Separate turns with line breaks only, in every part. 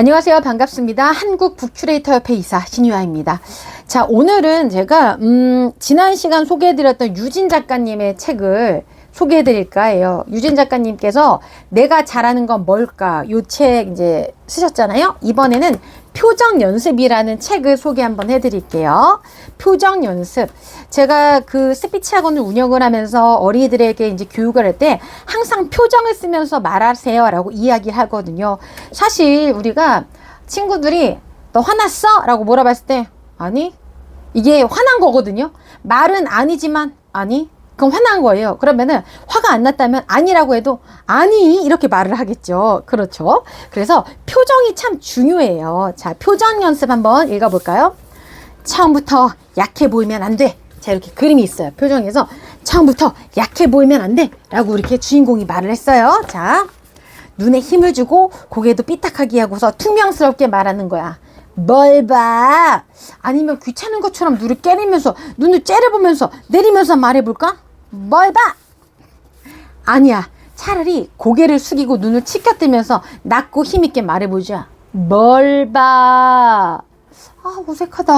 안녕하세요. 반갑습니다. 한국 북큐레이터 협회 이사 신유아입니다. 자, 오늘은 제가, 음, 지난 시간 소개해드렸던 유진 작가님의 책을 소개해 드릴까 해요. 유진 작가님께서 내가 잘하는 건 뭘까? 요 책 이제 쓰셨잖아요. 이번에는 표정 연습이라는 책을 소개 한번 해 드릴게요. 표정 연습. 제가 그 스피치 학원을 운영을 하면서 어린이들에게 이제 교육을 할 때 항상 표정을 쓰면서 말하세요 라고 이야기를 하거든요. 사실 우리가 친구들이 너 화났어? 라고 물어봤을 때 아니 이게 화난 거거든요. 말은 아니지만 아니 그럼 화난 거예요. 그러면은 화가 안 났다면 아니라고 해도 아니 이렇게 말을 하겠죠. 그렇죠. 그래서 표정이 참 중요해요. 자, 표정 연습 한번 읽어볼까요? 처음부터 약해 보이면 안 돼. 자, 이렇게 그림이 있어요. 표정에서 처음부터 약해 보이면 안 돼. 라고 이렇게 주인공이 말을 했어요. 자, 눈에 힘을 주고 고개도 삐딱하게 하고서 투명스럽게 말하는 거야. 뭘 봐? 아니면 귀찮은 것처럼 눈을 깨리면서 눈을 째려보면서 내리면서 말해볼까? 뭘 봐? 아니야. 차라리 고개를 숙이고 눈을 치켜뜨면서 낮고 힘있게 말해보자. 뭘 봐? 아, 어색하다.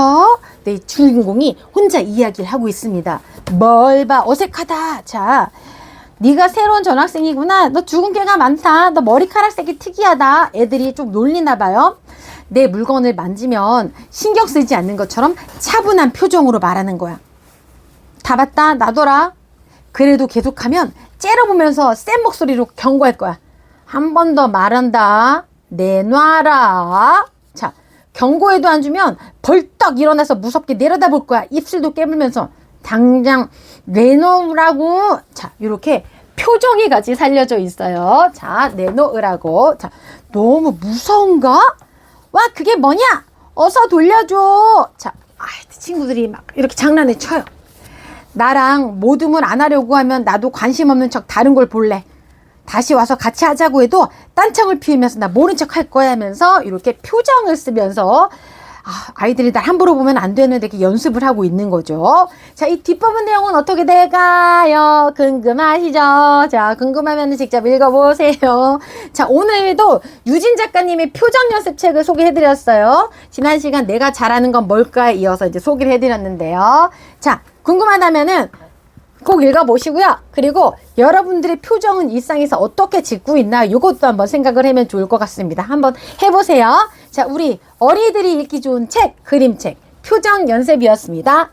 내 주인공이 혼자 이야기를 하고 있습니다. 뭘 봐? 어색하다. 자, 네가 새로운 전학생이구나. 너 죽은 개가 많다. 너 머리카락색이 특이하다. 애들이 좀 놀리나 봐요. 내 물건을 만지면 신경 쓰지 않는 것처럼 차분한 표정으로 말하는 거야. 다 봤다. 놔둬라. 그래도 계속하면 째려보면서 센 목소리로 경고할 거야. 한 번 더 말한다. 내놔라. 자, 경고에도 안 주면 벌떡 일어나서 무섭게 내려다볼 거야. 입술도 깨물면서 당장 내놓으라고. 자, 이렇게 표정이 같이 살려져 있어요. 자, 내놓으라고. 자, 너무 무서운가? 와, 그게 뭐냐? 어서 돌려줘. 자, 아, 친구들이 막 이렇게 장난을 쳐요. 나랑 모둠을 안 하려고 하면 나도 관심 없는 척 다른 걸 볼래. 다시 와서 같이 하자고 해도 딴청을 피우면서 나 모른 척 할 거야 하면서 이렇게 표정을 쓰면서 아, 아이들이 날 함부로 보면 안 되는데 이렇게 연습을 하고 있는 거죠. 자, 이 뒷부분 내용은 어떻게 될까요? 궁금하시죠? 자, 궁금하면 직접 읽어보세요. 자, 오늘도 유진 작가님의 표정 연습 책을 소개해드렸어요. 지난 시간 내가 잘하는 건 뭘까 이어서 이제 소개를 해드렸는데요. 자, 궁금하다면은 꼭 읽어보시고요. 그리고 여러분들의 표정은 일상에서 어떻게 짓고 있나 이것도 한번 생각을 하면 좋을 것 같습니다. 한번 해보세요. 자, 우리 어린이들이 읽기 좋은 책, 그림책, 표정 연습이었습니다.